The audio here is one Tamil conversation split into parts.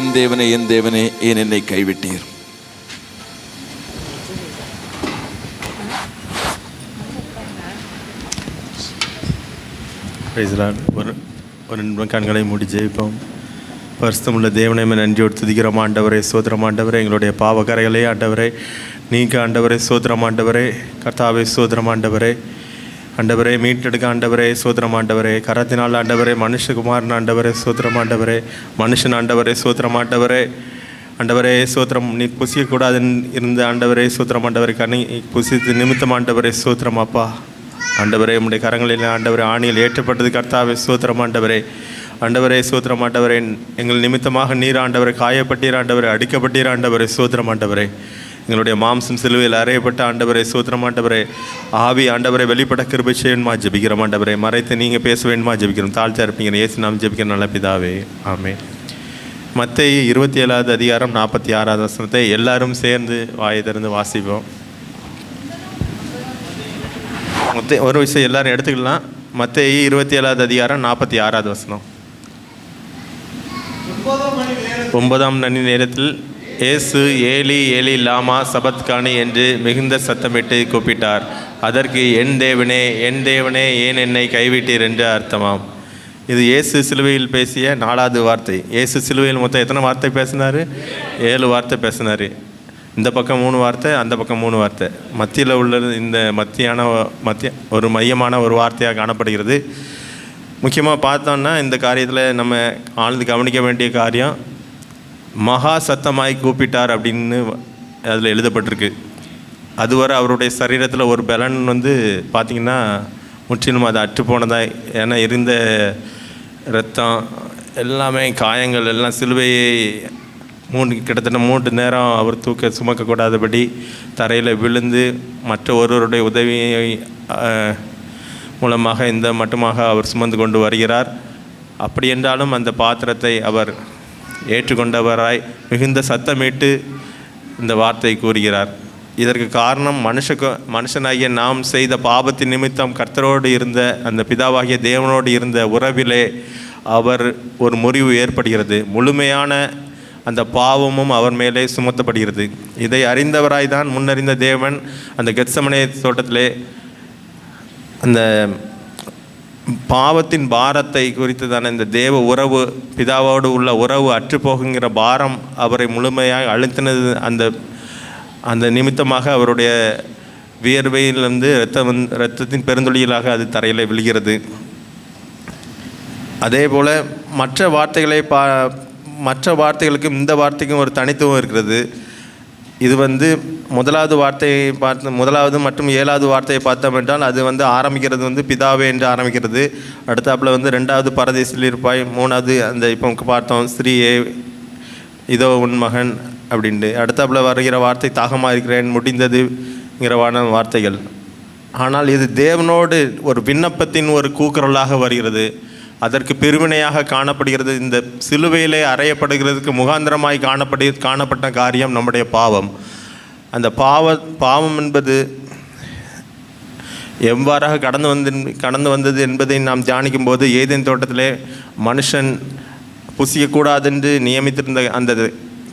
என் தேவனே என் தேவனே ஏன் என்னை கைவிட்டீர்? ஒரு ஒரு நிமிடம் கண்களை மூடி ஜெயிப்போம். பரிசுத்தமுள்ள தேவனை நன்றியோடு துதிக்கிறோம். ஆண்டவரே சோத்திரம் ஆண்டவரே எங்களுடைய பாவக்கரைகளே ஆண்டவரே நீங்கள் ஆண்டவரே சோத்திரம் ஆண்டவரே கர்த்தாவே சோத்திரம் ஆண்டவரே. ஆண்டவரே மீட்டெடுக்க ஆண்டவரே சோத்திரம் ஆண்டவரே கரத்தினால் ஆண்டவரே மனுஷகுமாரன் ஆண்டவரே சோத்திரம் ஆண்டவரே மனுஷன் ஆண்டவரே சோத்திரம் ஆண்டவரே. ஆண்டவரே சோத்திரம் நீ புசியக்கூடாதுன்னு இருந்த ஆண்டவரே சோத்திரம் ஆண்டவரே கனி புசித்து நிமித்தம் ஆண்டவரே சோத்திரம் அப்பா. ஆண்டவரே உம்முடைய கரங்களில் ஆண்டவரே ஆணியில் ஏற்றப்பட்டது கர்த்தாவே சோத்திரம் ஆண்டவரே. ஆண்டவரே சோத்திரம் ஆண்டவரே எங்கள் நிமித்தமாக நீர் ஆண்டவரை காயப்பட்டீர் ஆண்டவரை அடிக்கப்பட்டீர் ஆண்டவரே சோத்திரம் ஆண்டவரே. எங்களுடைய மாம்சம் சிலுவையில் அறையப்பட்ட ஆண்டவரை சோத்திரம் ஆவி ஆண்டவரை வெளிப்பட கிருபை செய்யணுமா ஜபிக்கிறோம் ஆண்டவரை. மறைத்து நீங்கள் பேச வேண்டுமா ஜபிக்கிறோம். தாழ்த்தா இருப்பீங்க ஏசு நாம் ஜெபிக்கிற நல்ல பிதாவே. ஆமே மற்ற இருபத்தி ஏழாவது அதிகாரம் நாற்பத்தி ஆறாவது வசனத்தை எல்லாரும் சேர்ந்து வாயை திறந்து வாசிப்போம். மொத்த ஒரு விஷயம் எல்லாரும் எடுத்துக்கலாம். மற்ற இருபத்தி ஏழாவது அதிகாரம் நாற்பத்தி ஆறாவது வசனம். ஒன்பதாம் மணி நேரத்தில் இயேசு ஏலி ஏலி லாமா சபத்கானி என்று மிகுந்த சத்தமிட்டு கூப்பிட்டார். அதற்கு என் தேவனே என் தேவனே ஏன் என்னை கைவிட்டீர்? என்று அர்த்தமாம். இது இயேசு சிலுவையில் பேசிய நாலாவது வார்த்தை. இயேசு சிலுவையில் மொத்தம் எத்தனை வார்த்தை பேசினார்? ஏழு வார்த்தை பேசினார். இந்த பக்கம் மூணு வார்த்தை அந்த பக்கம் மூணு வார்த்தை. மத்தியில் உள்ள இந்த மத்தியான மத்திய ஒரு மையமான ஒரு வார்த்தையாக காணப்படுகிறது. முக்கியமாக பார்த்தோன்னா இந்த காரியத்தில் நம்ம ஆழ்ந்து கவனிக்க வேண்டிய காரியம் மகா சத்தமாய் கூப்பிட்டார் அப்படின்னு அதில் எழுதப்பட்டிருக்கு. அதுவரை அவருடைய சரீரத்தில் ஒரு பலன் வந்து பார்த்திங்கன்னா முற்றிலும் அது அற்று போனதாக ஏன்னா இருந்த ரத்தம் எல்லாமே காயங்கள் எல்லாம் சிலுவையை மூணு கிட்டத்தட்ட மூன்று நேரம் அவர் தூக்க சுமக்கக்கூடாதபடி தரையில் விழுந்து மற்ற ஒருவருடைய உதவியை மூலமாக இந்த மட்டுமாக அவர் சுமந்து கொண்டு வருகிறார். அப்படி என்றாலும் அந்த பாத்திரத்தை அவர் ஏற்றுக்கொண்டவராய் மிகுந்த சத்தமிட்டு இந்த வார்த்தை கூறுகிறார். இதற்கு காரணம் மனுஷக்கு மனுஷனாகிய நாம் செய்த பாபத்தின் நிமித்தம் கர்த்தரோடு இருந்த அந்த பிதாவாகிய தேவனோடு இருந்த உறவிலே அவர் ஒரு முறிவு ஏற்படுகிறது. முழுமையான அந்த பாவமும் அவர் மேலே சுமத்தப்படுகிறது. இதை அறிந்தவராய் தான் முன்னறிந்த தேவன் அந்த கெத்சமனே தோட்டத்திலே அந்த பாவத்தின் பாரத்தை குறித்ததான இந்த தேவ உறவு பிதாவோடு உள்ள உறவு அற்றுப்போகுங்கிற பாரம் அவரை முழுமையாக அழுத்தினது அந்த அந்த நிமித்தமாக அவருடைய வியர்வையிலிருந்து இரத்தம் வந்து இரத்தத்தின் பெருந்தொழியலாக அது தரையில் விழுகிறது. அதே போல் மற்ற வார்த்தைகளை பா மற்ற வார்த்தைகளுக்கும் இந்த வார்த்தைக்கும் ஒரு தனித்துவம் இருக்கிறது. இது வந்து முதலாவது வார்த்தையை பார்த்து முதலாவது மற்றும் ஏழாவது வார்த்தையை பார்த்தோம் என்றால் அது வந்து ஆரம்பிக்கிறது வந்து பிதாவே என்று ஆரம்பிக்கிறது. அடுத்தாப்பில் வந்து ரெண்டாவது பரதேசில் இருப்பாய் மூணாவது அந்த இப்போ பார்த்தோம் ஸ்ரீயே இதோ உன் மகன் அப்படின்ட்டு. அடுத்தாப்பில் வருகிற வார்த்தை தாகமாக இருக்கிறேன் முடிந்ததுங்கிறவான வார்த்தைகள். ஆனால் இது தேவனோடு ஒரு விண்ணப்பத்தின் ஒரு கூக்குரலாக வருகிறது. அதற்கு பெருவினையாக காணப்படுகிறது. இந்த சிலுவையிலே அறையப்படுகிறதுக்கு முகாந்திரமாய் காணப்படு காணப்பட்ட காரியம் நம்முடைய பாவம். அந்த பாவ பாவம் என்பது எவ்வாறாக கடந்து வந்து கடந்து வந்தது என்பதை நாம் தியானிக்கும் போது ஏதேன் தோட்டத்திலே மனுஷன் புசியக்கூடாதென்று நியமித்திருந்த அந்த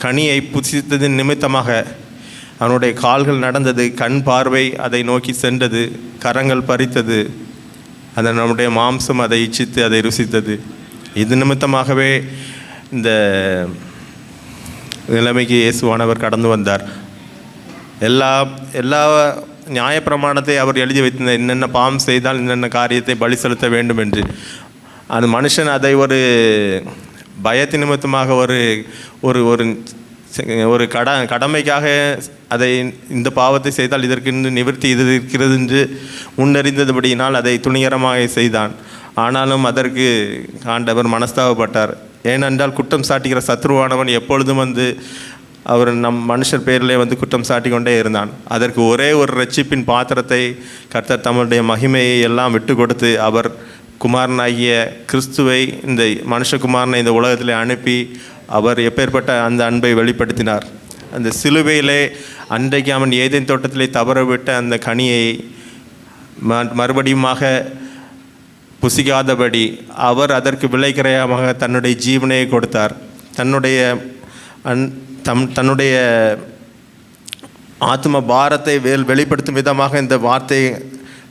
கனியை புசித்ததின் நிமித்தமாக அவனுடைய கால்கள் நடந்தது கண் பார்வை அதை நோக்கி சென்றது கரங்கள் பறித்தது அந்த நம்முடைய மாம்சம் அதை இச்சித்து அதை ருசித்தது. இது நிமித்தமாகவே இந்த நிலைமைக்கு இயேசுவானவர் கடந்து வந்தார். எல்லா எல்லா நியாயப்பிரமாணத்தை அவர் எழுதி வைத்திருந்தார். என்னென்ன பாவம் செய்தால் என்னென்ன காரியத்தை பலி செலுத்த வேண்டும் என்று. அந்த மனுஷன் அதை ஒரு பயத்தின் நிமித்தமாக ஒரு ஒரு ஒரு ஒரு கட கடமைக்காக அதை இந்த பாவத்தை செய்தால் இதற்கு நிவர்த்தி இது இருக்கிறது என்று முன்னறிந்தபடியினால் அதை துணிகரமாக செய்தான். ஆனாலும் அதற்கு ஆண்டவர் மனஸ்தாபப்பட்டார். ஏனென்றால் குற்றம் சாட்டுகிற சத்ருவானவன் எப்பொழுதும் வந்து அவர் நம் மனுஷர் பேரிலே வந்து குற்றம் சாட்டி கொண்டே இருந்தான். அதற்கு ஒரே ஒரு ரட்சிப்பின் பாத்திரத்தை கர்த்தர் தம்முடைய மகிமையை எல்லாம் விட்டு கொடுத்து அவர் குமாரனாகிய கிறிஸ்துவை இந்த மனுஷகுமாரனை இந்த உலகத்திலே அனுப்பி அவர் எப்பேற்பட்ட அந்த அன்பை வெளிப்படுத்தினார். அந்த சிலுவையிலே அன்றைக்கு அவன் ஏதேன் தோட்டத்திலே தவறவிட்ட அந்த கனியை மறுபடியுமாக புசிக்காதபடி அவர் அதற்கு விலைக்கிரயமாக தன்னுடைய ஜீவனையை கொடுத்தார். தன்னுடைய அன் தம் தன்னுடைய ஆத்ம பாரத்தை வேல் வெளிப்படுத்தும் விதமாக இந்த வார்த்தை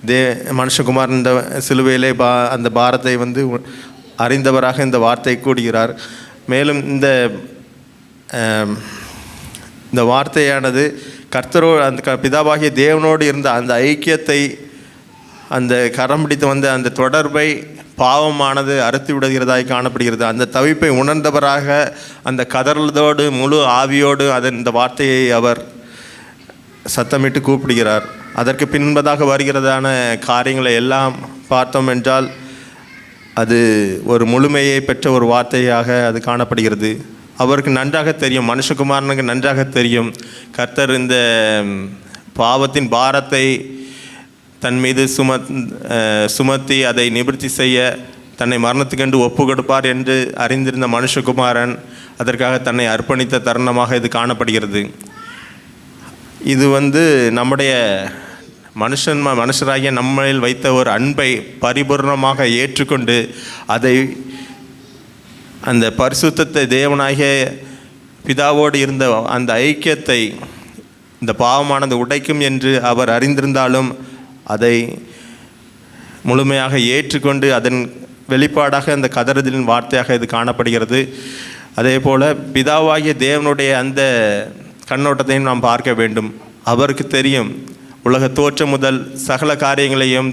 தே மனுஷகுமார் இந்த சிலுவையிலே பா அந்த பாரத்தை வந்து அறிந்தவராக இந்த வார்த்தை கூடுகிறார் மேலும் இந்த இந்த வார்த்தையானது கர்த்தரோ அந்த க- பிதாவாகிய தேவனோடு இருந்த அந்த ஐக்கியத்தை அந்த கரம் பிடித்து வந்த அந்த தொடர்பை பாவமானது அறுத்து விடுகிறதாய் காணப்படுகிறது. அந்த தவிப்பை உணர்ந்தவராக அந்த கதறலதோடு முழு ஆவியோடு அதன் இந்த வார்த்தையை அவர் சத்தமிட்டு கூப்பிடுகிறார். அதற்கு பின்பதாக வருகிறதான காரியங்களை எல்லாம் பார்த்தோம் என்றால் அது ஒரு முழுமையை பெற்ற ஒரு வார்த்தையாக அது காணப்படுகிறது. அவருக்கு நன்றாக தெரியும் மனுஷகுமாரனுக்கு நன்றாக தெரியும். கர்த்தர் இந்த பாவத்தின் பாரத்தை தன் மீது சுமத் சுமத்தி அதை நிவர்த்தி செய்ய தன்னை மரணத்துக்கென்று ஒப்பு கொடுப்பார் என்று அறிந்திருந்த மனுஷகுமாரன் அதற்காக தன்னை அர்ப்பணித்த தருணமாக இது காணப்படுகிறது. இது வந்து நம்முடைய மனுஷன் மனுஷராகிய நம்மளில் வைத்த ஒரு அன்பை பரிபூர்ணமாக ஏற்றுக்கொண்டு அதை அந்த பரிசுத்தத்தை தேவனாகிய பிதாவோடு இருந்த அந்த ஐக்கியத்தை இந்த பாவமானது உடைக்கும் என்று அவர் அறிந்திருந்தாலும் அதை முழுமையாக ஏற்றுக்கொண்டு அதன் வெளிப்பாடாக அந்த கதறுதலின் வார்த்தையாக இது காணப்படுகிறது. அதே போல் பிதாவாகிய தேவனுடைய அந்த கண்ணோட்டத்தையும் நாம் பார்க்க வேண்டும். அவருக்கு தெரியும் உலக தோற்றம் முதல் சகல காரியங்களையும்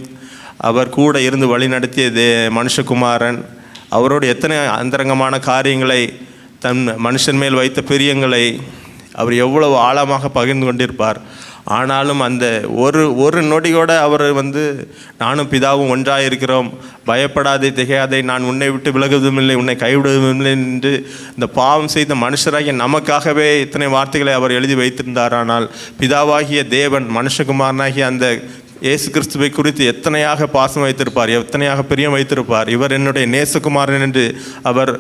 அவர் கூட இருந்து வழிநடத்திய தே மனுஷகுமாரன். அவரோடு எத்தனை அந்தரங்கமான காரியங்களை தன் மனுஷன் மேல் வைத்த பிரியங்களை அவர் எவ்வளவு ஆழமாக பகிர்ந்து கொண்டிருப்பார். ஆனாலும் அந்த ஒரு ஒரு நொடியோடு அவர் வந்து நானும் பிதாவும் ஒன்றாக இருக்கிறோம் பயப்படாதே திகையாதே நான் உன்னை விட்டு விலகுவதும் இல்லை உன்னை கைவிடுவதும் இல்லை என்று இந்த பாவம் செய்த மனுஷராகிய நமக்காகவே இத்தனை வார்த்தைகளை அவர் எழுதி வைத்திருந்தார் ஆனால் பிதாவாகிய தேவன் மனுஷகுமாரனாகிய அந்த இயேசு கிறிஸ்துவை குறித்து எத்தனையாக பாசம் வைத்திருப்பார் எத்தனையாக பிரியம் வைத்திருப்பார் இவர் என்னுடைய நேசகுமாரன் என்று அவர்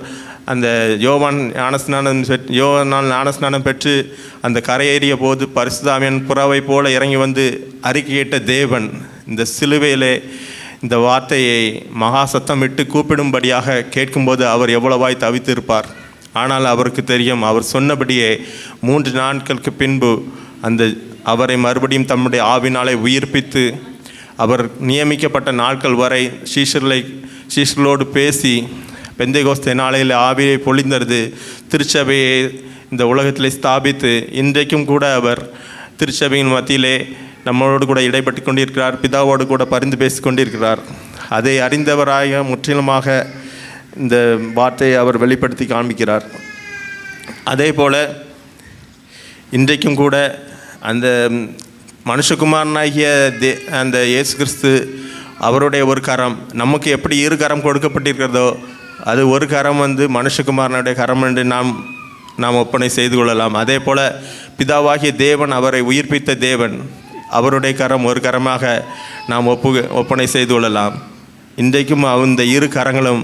அந்த யோவான் ஞானஸ்நானம் பெற் யோவானால் ஞானஸ்நானம் பெற்று அந்த கரையேறிய போது பரிசுதாமியன் புறாவை போல இறங்கி வந்து அறிக்கையிட்ட தேவன் இந்த சிலுவையிலே இந்த வார்த்தையை மகா சத்தமிட்டு கூப்பிடும்படியாக கேட்கும்போது அவர் எவ்வளவாய் தவித்திருப்பார். ஆனால் அவருக்கு தெரியும் அவர் சொன்னபடியே மூன்று நாட்களுக்கு பின்பு அந்த அவரை மறுபடியும் தம்முடைய ஆவினாலே உயிர்ப்பித்து அவர் நியமிக்கப்பட்ட நாட்கள் வரை சீஷர்களை சீஷர்களோடு பேசி பெந்தைகோஸ்தே நாளையில் ஆவியை பொழிந்தது திருச்சபையை இந்த உலகத்திலே ஸ்தாபித்து இன்றைக்கும் கூட அவர் திருச்சபையின் மத்தியிலே நம்மளோடு கூட இடைப்பட்டு கொண்டிருக்கிறார் பிதாவோடு கூட பரிந்து பேசி கொண்டிருக்கிறார். அதை அறிந்தவராக முற்றிலுமாக இந்த வார்த்தையை அவர் வெளிப்படுத்தி காண்பிக்கிறார். அதே போல் இன்றைக்கும் கூட அந்த மனுஷகுமாரனாகிய தே அந்த இயேசு கிறிஸ்து அவருடைய ஒரு கரம் நமக்கு எப்படி இரு கரம் கொடுக்கப்பட்டிருக்கிறதோ அது ஒரு கரம் வந்து மனுஷகுமாரனுடைய கரம் என்று நாம் நாம் ஒப்பனை செய்து கொள்ளலாம். அதே போல் பிதாவாகிய தேவன் அவரை உயிர்ப்பித்த தேவன் அவருடைய கரம் ஒரு கரமாக நாம் ஒப்பு ஒப்பனை செய்து கொள்ளலாம். இன்றைக்கும் அந்த இரு கரங்களும்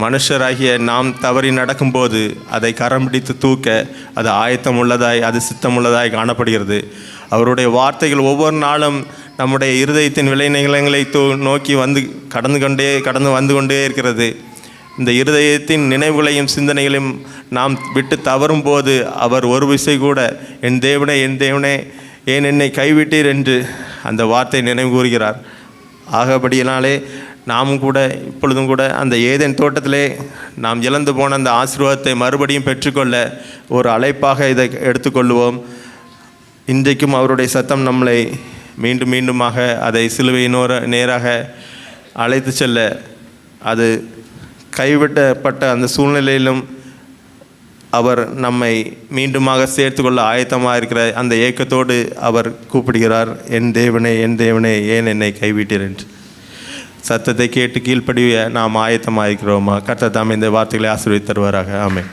மனுஷராகிய நாம் தவறி நடக்கும்போது அதை கரம் பிடித்து தூக்க அது ஆயத்தம் உள்ளதாய் அது சித்தம் உள்ளதாய் காணப்படுகிறது. அவருடைய வார்த்தைகள் ஒவ்வொரு நாளும் நம்முடைய இருதயத்தின் விளைநிலங்களை தூ நோக்கி வந்து கடந்து கொண்டே கடந்து வந்து கொண்டே இருக்கிறது. இந்த இருதயத்தின் நினைவுகளையும் சிந்தனைகளையும் நாம் விட்டு தவறும் போது அவர் ஒரு விசை கூட என் தேவனே என் தேவனே ஏன் என்னை கைவிட்டீர்? என்று அந்த வார்த்தை நினைவு கூறுகிறார். ஆகபடியினாலே நாமும் கூட இப்பொழுதும் கூட அந்த ஏதேன் தோட்டத்திலே நாம் இழந்து போன அந்த ஆசீர்வாதத்தை மறுபடியும் பெற்றுக்கொள்ள ஒரு அழைப்பாக இதை எடுத்துக்கொள்வோம் இன்றைக்கும் அவருடைய சத்தம் நம்மளை மீண்டும் மீண்டுமாக அதை சிலுவையினோர நேராக அழைத்து செல்ல அது கைவிட்டப்பட்ட அந்த சூழ்நிலையிலும் அவர் நம்மை மீண்டுமாக சேர்த்துக்கொள்ள ஆயத்தமாக இருக்கிற அந்த ஏக்கத்தோடு அவர் கூப்பிடுகிறார் என் தேவனே என் தேவனே ஏன் என்னை கைவிட்டீர்? என்று. சத்தத்தை கேட்டு கீழ்ப்படிய நாம் ஆயத்தமாக இருக்கிறோமா கர்த்தர் தாம் இந்த வார்த்தைகளை ஆசிர்வித்து தருவாராக ஆமென்.